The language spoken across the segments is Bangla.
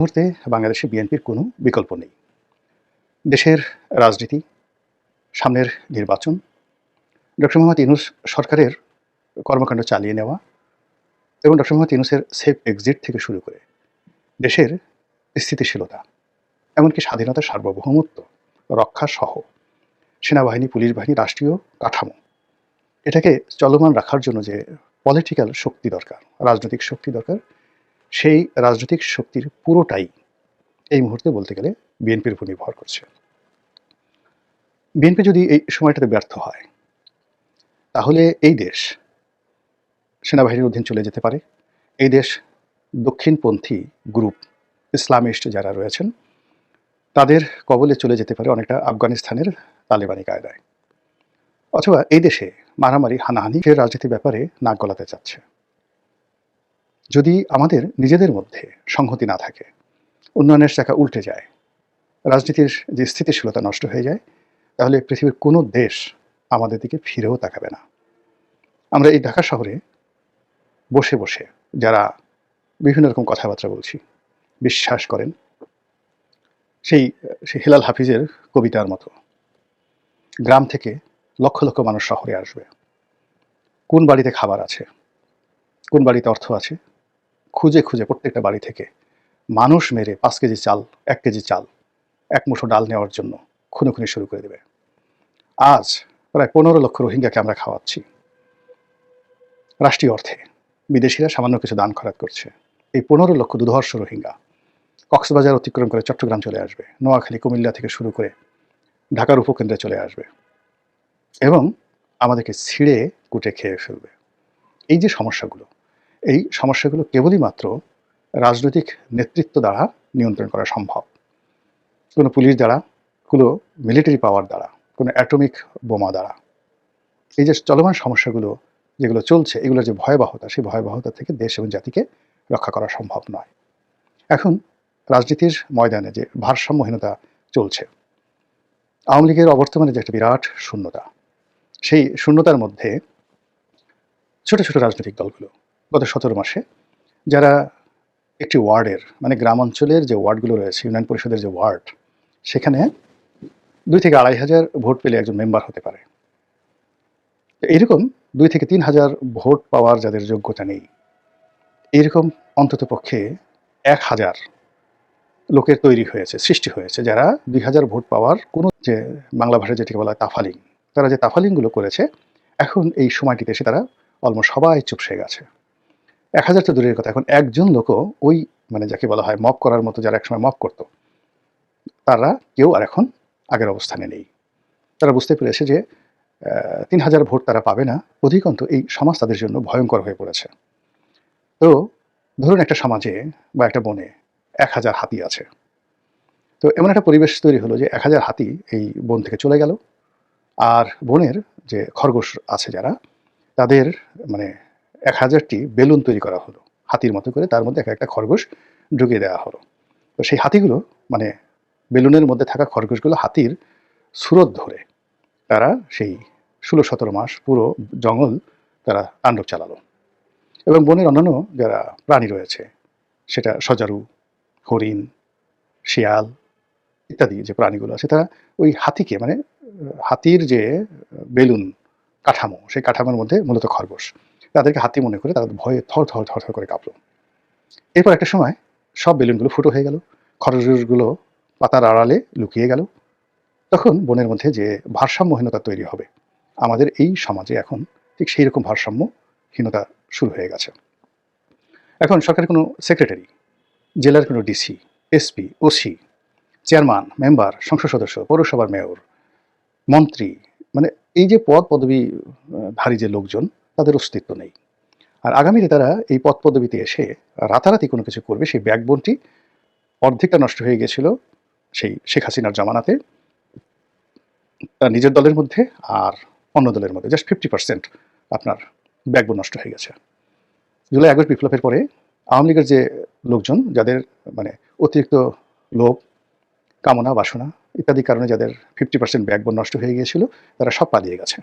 মুহূর্তে বাংলাদেশে বিএনপির কোনো বিকল্প নেই। দেশের রাজনীতি, সামনের নির্বাচন, ডক্টর মোহাম্মদ ইউনুস সরকারের কর্মকাণ্ড চালিয়ে নেওয়া এবং ডক্টর মোহাম্মদ ইউনুসের সেফ এক্সিট থেকে শুরু করে দেশের স্থিতিশীলতা, এমনকি স্বাধীনতা সার্বভৌমত্ব রক্ষা সহ সেনাবাহিনী, পুলিশ বাহিনী, রাষ্ট্রীয় কাঠামো। এটাকে চলমান রাখার জন্য যে পলিটিক্যাল শক্তি দরকার, রাজনৈতিক শক্তি দরকার সেই রাজনৈতিক শক্তির পুরোটাই এই মুহূর্তে বলতে গেলে বিএনপির উপর নির্ভর করছে। বিএনপি যদি এই সময়টাতে ব্যর্থ হয়, তাহলে এই দেশ সেনাবাহিনীর অধীন চলে যেতে পারে। এই দেশ দক্ষিণপন্থী গ্রুপ, ইসলামিস্ট যারা রয়েছেন, তাদের কবলে চলে যেতে পারে অনেকটা আফগানিস্তানের তালেবানি কায়দায়। অথবা এই দেশে মারামারি, হানাহানি সে রাজনীতির ব্যাপারে নাক গলাতে চাচ্ছে। যদি আমাদের নিজেদের মধ্যে সংহতি না থাকে, উন্নয়নের চাকা উল্টে যায়, রাজনীতির যে স্থিতিশীলতা নষ্ট হয়ে যায়, তাহলে পৃথিবীর কোনো দেশ আমাদের দিকে ফিরেও তাকাবে না। আমরা এই ঢাকা শহরে বসে বসে যারা বিভিন্ন রকম কথাবার্তা বলছি, বিশ্বাস করেন, সেই সেই হিলাল হাফিজের কবিতার মতো গ্রাম থেকে লক্ষ লক্ষ মানুষ শহরে আসবে। কোন বাড়িতে খাবার আছে? কোন বাড়িতে অর্থ আছে? খুঁজে খুঁজে প্রত্যেকটা বাড়ি থেকে। মানুষ মেরে পাঁচ কেজি চাল, এক কেজি চাল, এক মুঠো ডাল নেওয়ার জন্য খুনোখুনি শুরু করে দেবে। আজ প্রায় পনেরো লক্ষ রোহিঙ্গাকে আমরা খাওয়াচ্ছি। রাষ্ট্রীয় অর্থে বিদেশিরা সামান্য কিছু দান খরাত করছে। এই পনেরো লক্ষ দুধর্ষ রোহিঙ্গা কক্সবাজার অতিক্রম করে চট্টগ্রাম চলে আসবে, নোয়াখালী, কুমিল্লা থেকে শুরু করে ঢাকার উপকেন্দ্রে চলে আসবে এবং আমাদেরকে ছিঁড়ে কুটে খেয়ে ফেলবে। এই যে সমস্যাগুলো এই সমস্যাগুলো কেবলই মাত্র রাজনৈতিক নেতৃত্ব দ্বারা নিয়ন্ত্রণ করা সম্ভব। কোনো পুলিশ দ্বারা, কোনো মিলিটারি পাওয়ার দ্বারা, কোনো অ্যাটমিক বোমা দ্বারা। এই যে চলমান সমস্যাগুলো যেগুলো চলছে, এগুলোর যে ভয়াবহতা, সেই ভয়াবহতা থেকে দেশ এবং জাতিকে রক্ষা করা সম্ভব নয়। এখন রাজনীতির ময়দানে যে ভারসাম্যহীনতা চলছে, আওয়ামী লীগের অবর্তমানে যে একটা বিরাট শূন্যতা, সেই শূন্যতার মধ্যে ছোট ছোট রাজনৈতিক দলগুলো গত সতেরো মাসে যারা একটি ওয়ার্ডের মানে গ্রাম অঞ্চলের যে ওয়ার্ডগুলো রয়েছে, ইউনিয়ন পরিষদের যে ওয়ার্ড, সেখানে দুই থেকে আড়াই হাজার ভোট পেলে একজন মেম্বার হতে পারে। তো এইরকম দুই থেকে তিন হাজার ভোট পাওয়ার যাদের যোগ্যতা নেই এইরকম অন্তত পক্ষে এক হাজার লোকের তৈরি হয়েছে, সৃষ্টি হয়েছে, যারা দুই হাজার ভোট পাওয়ার কোনো যে বাংলা ভাষায় যেটিকে বলা হয় তাফালিং, তারা যে তাফালিংগুলো করেছে, এখন এই সময়টিতে এসে তারা অলমোস্ট সবাই চুপসে গেছে। এক হাজার দূরের কথা। এখন একজন লোকও ওই মানে যাকে বলা হয় মপ করার মতো যারা একসময় মপ করতো, তারা কেউ আর এখন আগের অবস্থানে নেই। তারা বুঝতে পেরেছে যে তিন হাজার ভোট তারা পাবে না। অধিকন্ত এই সমাজ তাদের জন্য ভয়ঙ্কর হয়ে পড়েছে। তো ধরুন একটা সমাজে বা একটা বনে এক হাজার হাতি আছে। তো এমন একটা পরিবেশ তৈরি হলো যে এক হাজার হাতি এই বন থেকে চলে গেল। আর বনের যে খরগোশ আছে যারা, তাদের মানে এক হাজারটি বেলুন তৈরি করা হলো। হাতির মতো করে তার মধ্যে এক একটা খরগোশ ঢুকিয়ে দেওয়া হলো। তো সেই হাতিগুলো মানে বেলুনের মধ্যে থাকা খরগোশগুলো হাতির সুরত ধরে। তারা সেই ষোলো সতেরো মাস পুরো জঙ্গল তারা তাণ্ডব চালালো। এবং বনের অন্যান্য যারা প্রাণী রয়েছে, সেটা সজারু, হরিণ, শিয়াল ইত্যাদি যে প্রাণীগুলো আছে, তারা ওই হাতিকে মানে হাতির যে বেলুন কাঠামো, সেই কাঠামোর মধ্যে মূলত খরগোশ। তাদেরকে হাতি মনে করে তাদের ভয়ে থর থর থর থর করে কাঁপলো। এরপর একটা সময় সব বেলুনগুলো ফুটো হয়ে গেল, খরগোশগুলো পাতার আড়ালে লুকিয়ে গেল। তখন বনের মধ্যে যে ভারসাম্যহীনতা তৈরি হবে, আমাদের এই সমাজে এখন ঠিক সেই রকম ভারসাম্যহীনতা শুরু হয়ে গেছে। এখন সরকারের কোনো সেক্রেটারি, জেলার কোনো DC, SP, OC, chairman, member, সংসদ সদস্য, পৌরসভার মেয়র, মন্ত্রী মানে এই যে পদ, পদবী ভারী যে লোকজন তাদের অস্তিত্ব নেই। আর আগামীতে তারা এই পদ পদবিতে এসে রাতারাতি কোনো কিছু করবে, সেই ব্যাকবোনটি অর্ধেকটা নষ্ট হয়ে গেছিল সেই শেখ হাসিনার জামানাতে, তার নিজের দলের মধ্যে আর অন্য দলের মধ্যে। জাস্ট ফিফটি পার্সেন্ট আপনার ব্যাকবোন নষ্ট হয়ে গেছে। জুলাই, আগস্ট বিপ্লবের পরে আওয়ামী লীগের যে লোকজন, যাদের মানে অতিরিক্ত লোভ, কামনা, বাসনা ইত্যাদি কারণে যাদের ফিফটি পার্সেন্ট ব্যাকবোন নষ্ট হয়ে গিয়েছিল, তারা সব পালিয়ে গেছে।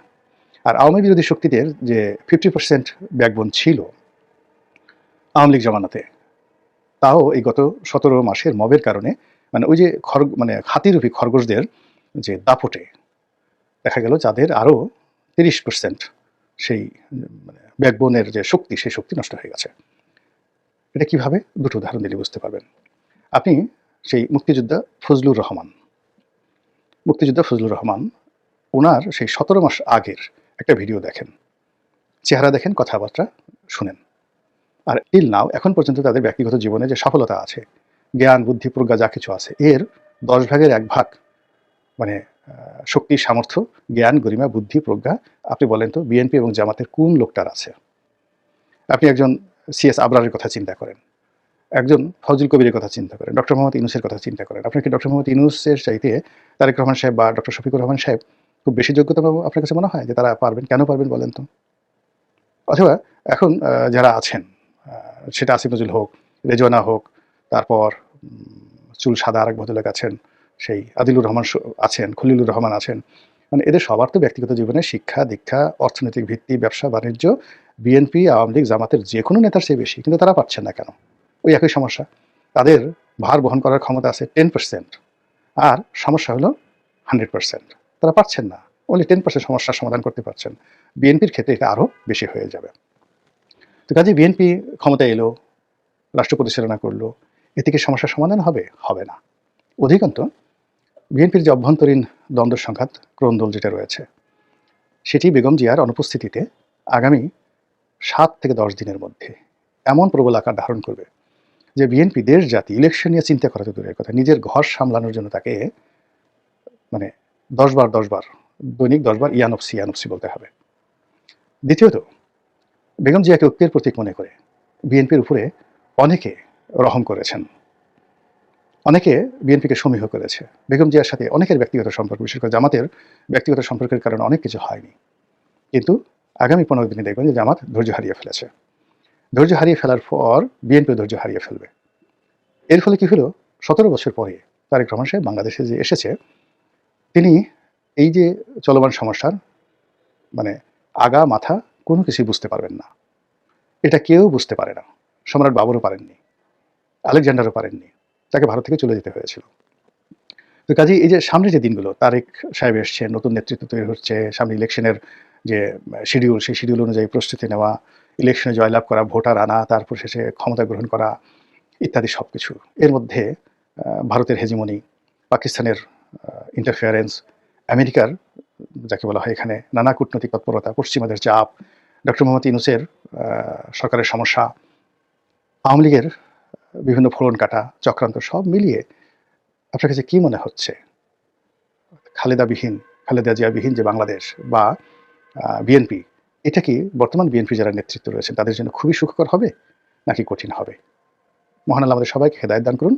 আর আওয়ামী বিরোধী শক্তিদের যে ফিফটি পার্সেন্ট ব্যাকবোন ছিল আওয়ামী লীগ জমানাতে, তাও এই গত সতেরো মাসের মবের কারণে মানে ওই যে খর মানে হাতিরূপী খরগোশদের যে দাপটে, দেখা গেল যাদের আরও তিরিশ পার্সেন্ট সেই মানে ব্যাকবোনের যে শক্তি, সেই শক্তি নষ্ট হয়ে গেছে। এটা কীভাবে? দুটো উদাহরণ দিলে বুঝতে পারবেন। আপনি সেই মুক্তিযোদ্ধা ফজলুর রহমান। মুক্তিযোদ্ধা ফজলুর রহমান, ওনার সেই সতেরো মাস আগের একটা ভিডিও দেখেন। চেহারা দেখেন, কথাবার্তা শুনেন। আর টিল নাও এখন পর্যন্ত তাদের ব্যক্তিগত জীবনে যে সফলতা আছে, জ্ঞান, বুদ্ধি, প্রজ্ঞা, যা কিছু আছে, এর দশ ভাগের এক ভাগ মানে শক্তি, সামর্থ্য, জ্ঞান, গরিমা, বুদ্ধি, প্রজ্ঞা, আপনি বলেন তো বিএনপি এবং জামাতের কোন লোকটার আছে? আপনি একজন সিএস আবরারের কথা চিন্তা করেন। একজন ফজল কবিরের কথা চিন্তা করেন। ডক্টর মোহাম্মদ ইনুসের কথা চিন্তা করেন। আপনি কি ডক্টর মোহাম্মদ ইনুসের চাইতে তারেক রহমান সাহেব বা ডক্টর শফিকুর রহমান সাহেব খুব বেশি যোগ্যতা পাবো আপনার কাছে মনে হয় যে তারা পারবেন? কেন পারবেন বলেন তো? অথবা এখন যারা আছেন সেটা আসিফ নজরুল হোক, রেজওয়ানা হোক, তারপর চুল সাদা আরেক ভদ্রলোক আছেন, সেই আদিলুর রহমান আছেন, খলিলুর রহমান আছেন মানে এদের সবার তো ব্যক্তিগত জীবনে শিক্ষা, দীক্ষা, অর্থনৈতিক ভিত্তি, ব্যবসা, বাণিজ্য বিএনপি আওয়ামী লীগ, জামাতের যে কোনো নেতার চেয়ে বেশি, কিন্তু তারা পাচ্ছেন না কেন? ওই একই সমস্যা। তাদের ভার বহন করার ক্ষমতা আছে টেন পার্সেন্ট আর সমস্যা হলো হান্ড্রেড পার্সেন্ট তারা পাচ্ছেন না। অনলি টেন পার্সেন্ট সমস্যার সমাধান করতে পারছেন। বিএনপির ক্ষেত্রে এটা আরও বেশি হয়ে যাবে। তো কাজে বিএনপি ক্ষমতা এলো, রাষ্ট্র পরিচালনা করল, এ থেকে সমস্যার সমাধান হবে? হবে না। অধিকন্ত বিএনপির যে অভ্যন্তরীণ দ্বন্দ্ব সংঘাত, ক্রন্দল যেটা রয়েছে, সেটি বেগম জিয়ার অনুপস্থিতিতে আগামী সাত থেকে দশ দিনের মধ্যে এমন প্রবল আকার ধারণ করবে যে বিএনপি দেশ জাতি ইলেকশন নিয়ে চিন্তা করা তো দূরের কথা। নিজের ঘর সামলানোর জন্য তাকে মানে দশবার দশবার, দৈনিক দশবার ইয়ানফসি ইয়ানফসি বলতে হবে। দ্বিতীয়ত, বেগম জিয়াকে ঐক্যের প্রতীক মনে করে। বিএনপির উপরে অনেকে রহম করেছেন। অনেকে বিএনপিকে সমীহ করেছে। বেগম জিয়ার সাথে অনেকের ব্যক্তিগত সম্পর্ক, বিশেষ করে জামাতের ব্যক্তিগত সম্পর্কের কারণে অনেক কিছু হয়নি। কিন্তু আগামী পনেরো দিনে দেখবেন যে জামাত ধৈর্য হারিয়ে ফেলেছে। ধৈর্য হারিয়ে ফেলার পর বিএনপি ধৈর্য হারিয়ে ফেলবে। এর ফলে কি হলো? সতেরো বছর পরে তারেক রহমান সাহেব বাংলাদেশে যে এসেছে তিনি এই যে চলমান সমস্যার মানে আগা, মাথা, কোনো কিছুই বুঝতে পারবেন না। এটা কেউ বুঝতে পারে না। সম্রাট বাবরও পারেননি। আলেকজান্ডারও পারেননি। তাকে ভারত থেকে চলে যেতে হয়েছিল। তো কাজেই এই যে সামনে যে দিনগুলো, তারেক সাহেব এসছে নতুন নেতৃত্ব তৈরি হচ্ছে, সামনে ইলেকশনের যে শিডিউল সেই শিডিউল অনুযায়ী প্রস্তুতি নেওয়া, ইলেকশনে জয়লাভ করা, ভোটার আনা, তারপর শেষে ক্ষমতা গ্রহণ করা, ইত্যাদি সব কিছু এর মধ্যে ভারতের হেজিমনি পাকিস্তানের ইন্টারফিয়ারেন্স আমেরিকার যাকে বলা হয় এখানে নানা কূটনৈতিক তৎপরতা পশ্চিমাদের চাপ ডক্টর মোহাম্মদ ইউনুসের আহ, সরকারের সমস্যা আওয়ামী লীগের বিভিন্ন ফলন কাটা চক্রান্ত সব মিলিয়ে আপনার কাছে কী মনে হচ্ছে? খালেদাবিহীন খালেদা জিয়াবিহীন যে বাংলাদেশ বা বিএনপি এটা কি বর্তমান বিএনপি যারা নেতৃত্ব রয়েছেন তাদের জন্য খুবই সুখকর হবে নাকি কঠিন হবে? মহান আল্লাহ আমাদের সবাইকে হেদায়ত দান করুন।